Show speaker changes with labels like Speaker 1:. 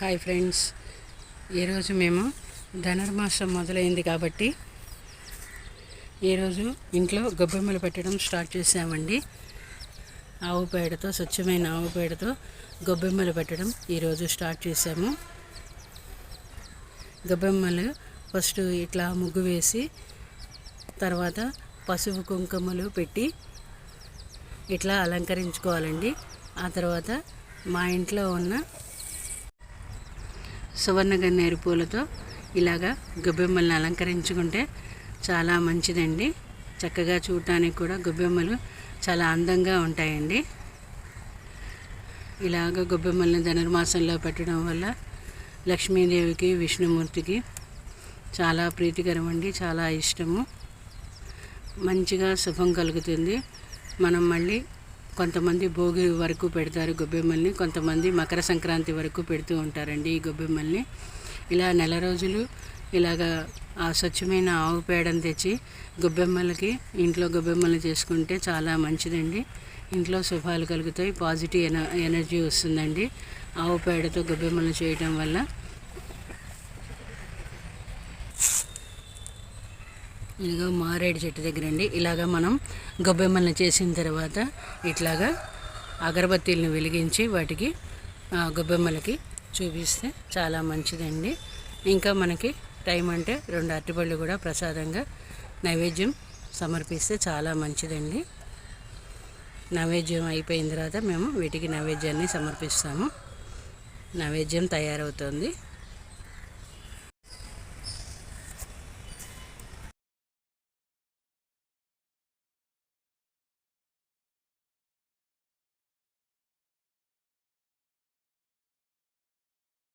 Speaker 1: Hi friends. ఈరోజు మేము ధనుర్మాసం మొదలైంది కాబట్టి ఈరోజు ఇంట్లో గొబ్బెమ్మలు పెట్టడం స్టార్ట్ చేసామండి ఆవు పేడతో స్వచ్ఛమైన ఆవు పేడతో గొబ్బెమ్మలు పెట్టడం ఈరోజు స్టార్ట్ చేసాము గొబ్బెమ్మలు ఫస్ట్ ఇట్లా ముగ్గు వేసి తర్వాత పసుపు కుంకుమలు పెట్టి ఇట్లా అలంకరించుకోవాలండి. ఆ తర్వాత మా ఇంట్లో ఉన్న సువర్ణ గన్నేరు పూలతో ఇలాగా గొబ్బెమ్మల్ని అలంకరించుకుంటే చాలా మంచిదండి. చక్కగా చూడటానికి కూడా గొబ్బెమ్మలు చాలా అందంగా ఉంటాయండి. ఇలాగ గొబ్బెమ్మల్ని ధనుర్మాసంలో పెట్టడం వల్ల లక్ష్మీదేవికి విష్ణుమూర్తికి చాలా ప్రీతికరం అండి చాలా ఇష్టము. మంచిగా శుభం కలుగుతుంది. మనం మళ్ళీ కొంతమంది భోగి వరకు పెడతారు గొబ్బెమ్మల్ని కొంతమంది మకర సంక్రాంతి వరకు పెడుతూ ఉంటారండి ఈ గొబ్బెమ్మల్ని. ఇలా నెల రోజులు ఇలాగా ఆ స్వచ్ఛమైన ఆవు పేడను తెచ్చి గొబ్బెమ్మలకి ఇంట్లో గొబ్బెమ్మలు చేసుకుంటే చాలా మంచిదండి. ఇంట్లో శుభాలు కలుగుతాయి పాజిటివ్ ఎన ఎనర్జీ వస్తుందండి. ఆవు పేడతో గొబ్బెమ్మలు చేయటం వల్ల ఇదిగో మారేడు చెట్టు దగ్గర అండి. ఇలాగ మనం గొబ్బెమ్మలను చేసిన తర్వాత ఇట్లాగా అగరబత్తీలను వెలిగించి వాటికి గొబ్బెమ్మలకి చూపిస్తే చాలా మంచిదండి. ఇంకా మనకి టైం అంటే రెండు అరటిపళ్ళు కూడా ప్రసాదంగా నైవేద్యం సమర్పిస్తే చాలా మంచిదండి. నైవేద్యం అయిపోయిన తర్వాత మేము వీటికి నైవేద్యాన్ని సమర్పిస్తాము. నైవేద్యం తయారవుతుంది.